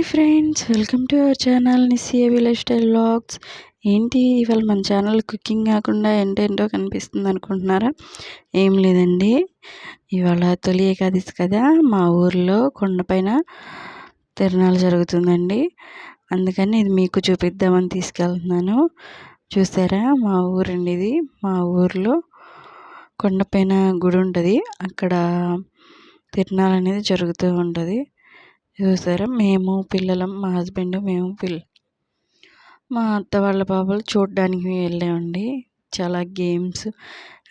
Hi friends welcome to our channel నిస్సియా village style vlogs. ఏంటి ఇవాళ మన ఛానల్ కుకింగ్ కాకుండా ఏంటేంటో కనిపిస్తుంది అనుకుంటున్నారా? ఏం లేదండి. ఇవాళ తొలి ఏకాదశి కదా మా ఊర్లో కొండపైన తిరణాలు జరుగుతుందండి. అందుకని ఇది మీకు చూపిద్దామని తీసుకెళ్తున్నాను. చూసారా? మా ఊరండి ఇది. మా ఊర్లో కొండపైన గుడి ఉంటుంది. అక్కడ తిరణాలు అనేది జరుగుతూ ఉంటుంది. చూసారా? మేము పిల్లలం మా హస్బెండ్ మేము పిల్ల మా అత్త వాళ్ళ పాపలు చూడడానికి వెళ్ళామండి. చాలా గేమ్స్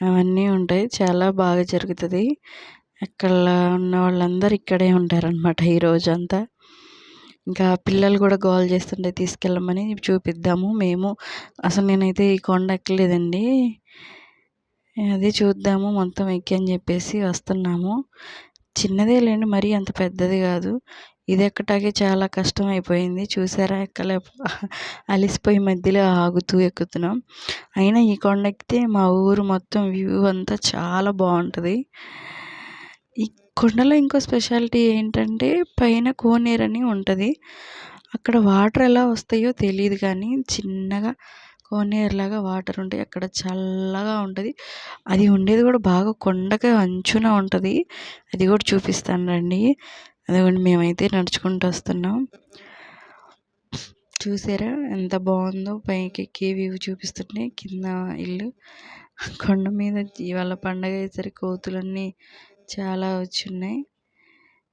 అవన్నీ ఉంటాయి. చాలా బాగా జరుగుతుంది. అక్కడ ఉన్న వాళ్ళందరూ ఇక్కడే ఉంటారనమాట ఈరోజు అంతా ఇంకా పిల్లలు కూడా గోల్ చేస్తుంటే తీసుకెళ్ళమని చూపిద్దాము. మేము అసలు నేనైతే ఈ కొండ ఎక్కలేదండి. అది చూద్దాము మొత్తం ఎక్కి అని చెప్పేసి వస్తున్నాము. చిన్నదే లేండి మరీ అంత పెద్దది కాదు. ఇది ఎక్కటానికి చాలా కష్టం అయిపోయింది చూసారా? ఎక్కలే అలిసిపోయి మధ్యలో ఆగుతూ ఎక్కుతున్నాం. అయినా ఈ కొండ ఎక్కితే మా ఊరు మొత్తం వ్యూ అంతా చాలా బాగుంటుంది. ఈ కొండలో ఇంకో స్పెషాలిటీ ఏంటంటే పైన కోనేరు అని ఉంటుంది. అక్కడ వాటర్ ఎలా వస్తాయో తెలియదు కానీ చిన్నగా కోనేరులాగా వాటర్ ఉంటాయి. అక్కడ చల్లగా ఉంటుంది. అది ఉండేది కూడా బాగా కొండగా అంచున ఉంటుంది. అది కూడా చూపిస్తాను రండి. అదిగోండి మేమైతే నడుచుకుంటూ వస్తున్నాం. చూసారా ఎంత బాగుందో? పైకి ఎక్కి వ్యూ చూపిస్తుంటే కింద ఇల్లు. కొండ మీద ఇవాళ పండగ అయ్యేసరికి కోతులన్నీ చాలా వచ్చున్నాయి.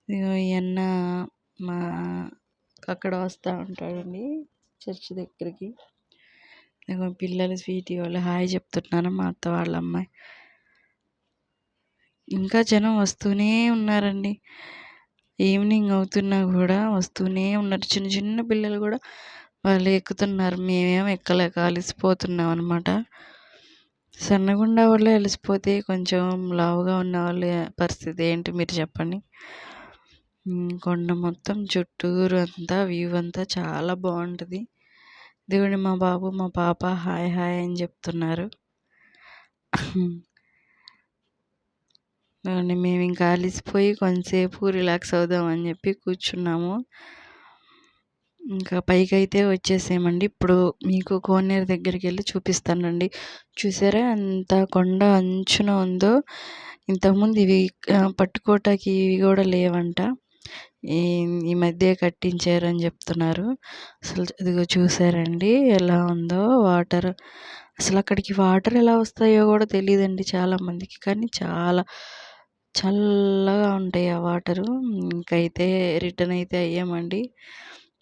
ఇదిగో అన్న మా అక్కడ వస్తూ ఉంటాడండి చర్చ్ దగ్గరికి. పిల్లలు స్వీట్ వాళ్ళు హాయ్ చెప్తున్నాను మా అత్త వాళ్ళ అమ్మాయి. ఇంకా జనం వస్తూనే ఉన్నారండి. ఈవినింగ్ అవుతున్నా కూడా వస్తూనే ఉన్నారు. చిన్న చిన్న పిల్లలు కూడా వాళ్ళు ఎక్కుతున్నారు. మేమేమో ఎక్కలేక అలసిపోతున్నాం అనమాట సన్నగుండా వాళ్ళే అలసిపోతే కొంచెం లావుగా ఉన్న వాళ్ళ పరిస్థితి ఏంటి మీరు చెప్పండి? కొండ మొత్తం చుట్టూరు అంతా వ్యూ అంతా చాలా బాగుంటుంది. దేవుడి మా బాబు మా పాప హాయ్ హాయ్ అని చెప్తున్నారు. మేము ఇంకా అలిసిపోయి కొంతసేపు రిలాక్స్ అవుదాం అని చెప్పి కూర్చున్నాము. ఇంకా పైకి అయితే వచ్చేసామండి ఇప్పుడు మీకు కోనేరు దగ్గరికి వెళ్ళి చూపిస్తానండి. చూసారా ఎంత కొండ అంచున ఉందో? ఇంతకుముందు ఇవి పట్టుకోవటానికి ఇవి కూడా లేవంట. ఈ ఈ మధ్య కట్టించారని చెప్తున్నారు. అసలు ఇదిగో చూసారండి ఎలా ఉందో వాటర్. అసలు అక్కడికి వాటర్ ఎలా వస్తాయో కూడా తెలియదండి చాలామందికి. కానీ చాలా చల్లగా ఉంటాయి ఆ వాటరు. ఇంకైతే రిటర్న్ అయితే అయ్యామండి.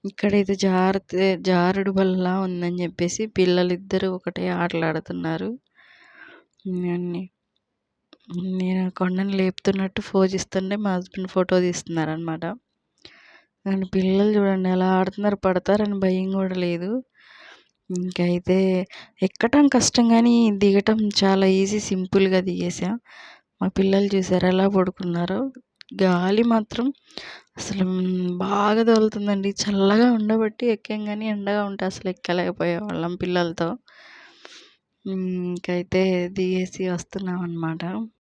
ఇక్కడైతే జారుతే జారుడు బల్ల ఉందని చెప్పేసి పిల్లలిద్దరూ ఒకటే ఆటలాడుతున్నారు. నేను కొండను లేపుతున్నట్టు ఫోజ్ ఇస్తుంటే మా హస్బెండ్ ఫోటో తీస్తున్నారనమాట కానీ పిల్లలు చూడండి ఎలా ఆడుతున్నారు పడతారని భయం కూడా లేదు. ఇంకైతే ఎక్కటం కష్టం కానీ దిగటం చాలా ఈజీ సింపుల్గా దిగేసా. మా పిల్లలు చూసారు ఎలా పడుకున్నారో. గాలి మాత్రం అసలు బాగా తగులుతుందండి. చల్లగా ఉండబట్టి ఎక్కాం కానీ ఎండగా ఉంటే అసలు ఎక్కలేకపోయేవాళ్ళం పిల్లలతో. ఇంకైతే దిగేసి వస్తున్నాం అనమాట